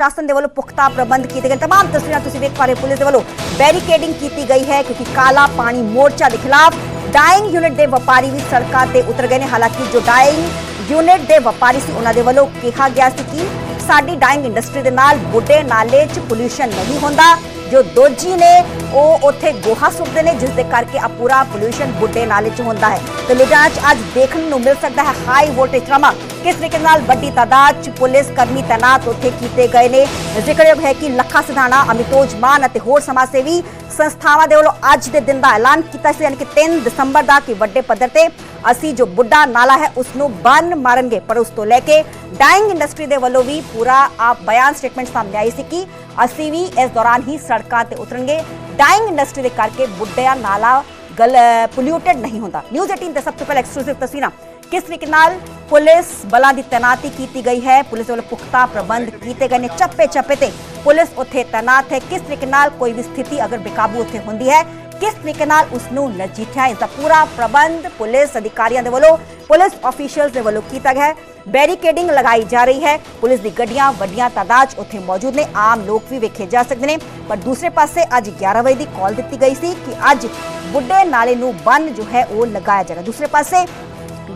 ਪ੍ਰਸ਼ਾਸਨ ਦੇ ਵੱਲੋਂ ਪੁਖਤਾ ਪ੍ਰਬੰਧ ਕੀਤੇ ਗਏ ਤਮਾਮ ਤਸਵੀਰਾਂ ਤੁਸੀਂ ਵੇਖ ਪਾ ਰਹੇ ਪੁਲਿਸ ਦੇ ਵੱਲੋਂ ਬੈਰੀਕੇਡਿੰਗ ਕੀਤੀ ਗਈ ਹੈ ਕਿਉਂਕਿ ਕਾਲਾ ਪਾਣੀ ਮੋਰਚਾ ਦੇ ਖਿਲਾਫ ਡਾਈਂਗ ਯੂਨਿਟ ਦੇ ਵਪਾਰੀ ਵੀ ਸੜਕਾਂ ਤੇ ਉਤਰ ਗਏ ਨੇ। ਹਾਲਾਂਕਿ ਜੋ ਡਾਈਂਗ ਯੂਨਿਟ ਦੇ ਵਪਾਰੀ ਸੀ, ਉਹਨਾਂ ਦੇ ਵੱਲੋਂ ਕਿਹਾ ਗਿਆ ਸੀ ਕਿ ਸਾਡੀ ਡਾਈਂਗ ਇੰਡਸਟਰੀ ਦੇ ਨਾਲ ਬੁੱਢੇ ਨਾਲੇ 'ਚ ਪੋਲੂਸ਼ਨ ਨਹੀਂ ਹੁੰਦਾ। ਜੋ ਦੋਜੀ ਨੇ, ਉਹ ਉੱਥੇ ਗੋਹਾ ਸੁੱਟਦੇ ਨੇ ਜਿਸ ਦੇ ਕਰਕੇ ਆ ਪੂਰਾ ਪੋਲੂਸ਼ਨ ਬੁੱਢੇ ਨਾਲੇ 'ਚ ਹੁੰਦਾ ਹੈ। ਤੇ ਲੁਧਿਆਣਾ 'ਚ ਅੱਜ ਦੇਖਣ ਨੂੰ ਮਿਲ ਸਕਦਾ ਹੈ ਹਾਈ ਵੋਲਟੇਜ ਡਰਾਮਾ। ਕਿਸ ਤਰੀਕੇ ਨਾਲ ਵੱਡੀ ਤਾਦਾਦ 'ਚ ਪੁਲਿਸ ਕਰਮੀ ਤੈਨਾਤ ਉੱਥੇ ਕੀਤੇ ਗਏ ਨੇ? ਜ਼ਿਕਰਯੋਗ ਹੈ ਕਿ ਲੱਖਾ ਸਿਧਾਣਾ, ਅਮਿਤੋਜ ਮਾਨ ਅਤੇ ਹੋਰ ਸਮਾਜ ਸੇਵੀ ਸੰਸਥਾਵਾਂ ਦੇ ਵੱਲੋਂ ਅੱਜ ਦੇ ਦਿਨ ਦਾ ਐਲਾਨ ਕੀਤਾ ਸੀ, ਯਾਨੀ ਕਿ 3 ਦਸੰਬਰ ਦਾ ਕਿ ਵੱਡੇ ਪੱਧਰ ਤੇ ਅਸੀਂ ਜੋ ਬੁੱਢਾ ਨਾਲਾ ਹੈ ਉਸ ਨੂੰ ਬੰਨ ਮਾਰਨਗੇ। ਪਰ ਉਸ ਤੋਂ ਲੈ ਕੇ ਡਾਈਂਗ ਇੰਡਸਟਰੀ ਦੇ ਵੱਲੋਂ ਵੀ ਪੂਰਾ ਆ ਬਿਆਨ ਸਟੇਟਮੈਂਟ ਸਾਹਮਣੇ ਆਈ ਸੀ ਕਿ ਅਸੀਂ ਵੀ ਇਸ ਦੌਰਾਨ ਹੀ ਸੜਕਾਂ ਤੇ ਉਤਰਨਗੇ। ਡਾਈਂਗ ਇੰਡਸਟਰੀ ਦੇ ਕਰਕੇ ਬੁੱਢਿਆ ਨਾਲਾ ਗਲ ਪੋਲਿਊਟਡ ਨਹੀਂ ਹੁੰਦਾ। ਨਿਊਜ਼ 18 ਤੇ ਸਭ ਤੋਂ ਪਹਿਲਾਂ ਐਕਸਕਲੂਸਿਵ ਤਸਵੀਰਾਂ ਕਿਸ ਤਰੀਕੇ ਨਾਲ ਪੁਲਿਸ ਬਲਾਂ ਦੀ ਤੈਨਾਤੀ ਕੀਤੀ ਗਈ ਹੈ? ਪੁਲਿਸ ਵੱਲੋਂ ਪੁਖਤਾ ਪ੍ਰਬੰਧ ਕੀਤੇ ਗਏ ਨੇ ਚੱਪੇ ਚੱਪੇ ਤੇ। ਪੁਲਿਸ ਉੱਥੇ ਤੈਨਾਤ ਹੈ। ਕਿਸ ਤਰੀਕੇ ਨਾਲ ਕੋਈ ਵੀ ਸਥਿਤੀ ਅਗਰ ਬੇਕਾਬੂ ਉੱਥੇ ਹੁੰਦੀ ਹੈ? ਕਿਸ ਤਰੀਕੇ ਨਾਲ ਉਸ ਨੂੰ ਨਜਿੱਠਿਆ ਇਸ ਦਾ ਪੂਰਾ ਪ੍ਰਬੰਧ ਪੁਲਿਸ ਅਧਿਕਾਰੀਆਂ ਦੇ ਵੱਲੋਂ, ਪੁਲਿਸ ਅਫੀਸ਼ੀਅਲਸ ਦੇ ਵੱਲੋਂ ਕੀਤਾ ਗਿਆ ਹੈ। ਬੈਰੀਕੇਡਿੰਗ ਲਗਾਈ ਜਾ ਰਹੀ ਹੈ। ਪੁਲਿਸ ਦੀ ਗੱਡੀਆਂ, ਵੱਡੀਆਂ ਤਾਦਾਦ ਉੱਥੇ ਮੌਜੂਦ ਨੇ। ਆਮ ਲੋਕ ਵੀ ਵੇਖੇ ਜਾ ਸਕਦੇ ਨੇ। ਪਰ ਦੂਸਰੇ ਪਾਸੇ ਅੱਜ 11 ਵਜੇ ਦੀ ਕਾਲ ਦਿੱਤੀ ਗਈ ਸੀ ਕਿ ਅੱਜ ਬੁੱਢੇ ਨਾਲੇ ਨੂੰ ਬੰਨ ਜੋ ਹੈ ਉਹ ਲਗਾਇਆ ਜਾਏਗਾ। ਦੂਸਰੇ ਪਾਸੇ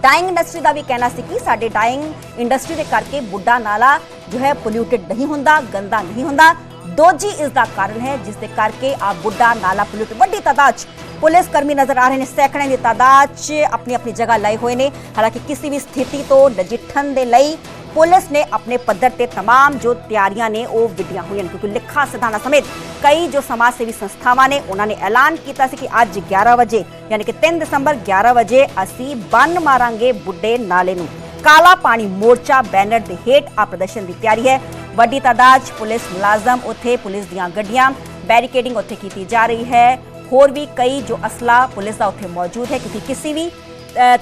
ਡਾਈਂਗ ਇੰਡਸਟਰੀ ਦਾ ਵੀ ਕਹਿਣਾ ਸੀ ਕਿ ਸਾਡੇ ਡਾਈਂਗ ਇੰਡਸਟਰੀ ਦੇ ਕਰਕੇ ਬੁੱਢਾ ਨਾਲਾ ਜੋ ਹੈ ਪੋਲਿਊਟਡ ਨਹੀਂ ਹੁੰਦਾ, ਗੰਦਾ ਨਹੀਂ ਹੁੰਦਾ। ਦੋਜੀ ਇਸ ਦਾ ਕਾਰਨ ਹੈ, ਜਿਸ ਦੇ ਕਰਕੇ ਆ ਬੁੱਢਾ ਨਾਲਾ ਪੋਲਿਊਟ ਵੱਡੀ ਤਾਦਾਦ 'ਚ ਪੁਲਿਸ ਕਰਮੀ ਨਜ਼ਰ ਆ ਰਹੇ ਨੇ ਸੈਂਕੜੇ ਦੀ ਤਾਦਾਦ 'ਚ ਆਪਣੀ ਆਪਣੀ ਜਗ੍ਹਾ ਲਏ ਹੋਏ ਨੇ। ਹਾਲਾਂਕਿ ਕਿਸੇ ਵੀ ਸਥਿਤੀ ਤੋਂ ਨਜਿੱਠਣ ਦੇ ਲਈ ਪੁਲਿਸ ਨੇ ਆਪਣੇ ਪੱਧਰ ਤੇ तमाम ਜੋ ਤਿਆਰੀਆਂ ਨੇ ਉਹ ਵਿੱਢੀਆਂ ਹੋਈਆਂ ਨੇ ਕਿਉਂਕਿ ਲਿਖਾ ਸਿਧਾਣਾ ਸਮੇਤ ਕਈ ਜੋ ਸਮਾਜ ਸੇਵੀ ਸੰਸਥਾਵਾਂ ਨੇ ਉਹਨਾਂ ਨੇ ਐਲਾਨ ਕੀਤਾ ਸੀ ਕਿ ਅੱਜ 11 ਵਜੇ ਯਾਨੀ ਕਿ 3 ਦਸੰਬਰ 11 ਵਜੇ ਅਸੀਂ ਬੰਨ ਮਾਰਾਂਗੇ ਬੁੱਢੇ ਨਾਲੇ ਨੂੰ ਕਾਲਾ ਪਾਣੀ ਮੋਰਚਾ ਬੈਨਰ ਦੇ ਹੇਠ ਆ ਪ੍ਰਦਰਸ਼ਨ ਦੀ ਤਿਆਰੀ ਹੈ ਵੱਡੀ ਤਾਦਾਦ 'ਚ ਪੁਲਿਸ ਮੁਲਾਜ਼ਮ ਉੱਥੇ ਪੁਲਿਸ ਦੀਆਂ ਗੱਡੀਆਂ ਬੈਰੀਕੇਡਿੰਗ ਉੱਥੇ ਕੀਤੀ ਜਾ ਰਹੀ ਹੈ ਹੋਰ ਵੀ ਕਈ ਜੋ ਅਸਲਾ ਪੁਲਿਸ ਦਾ ਉੱਥੇ ਮੌਜੂਦ ਹੈ ਕਿਉਂਕਿ ਕਿਸੇ ਵੀ ਅ,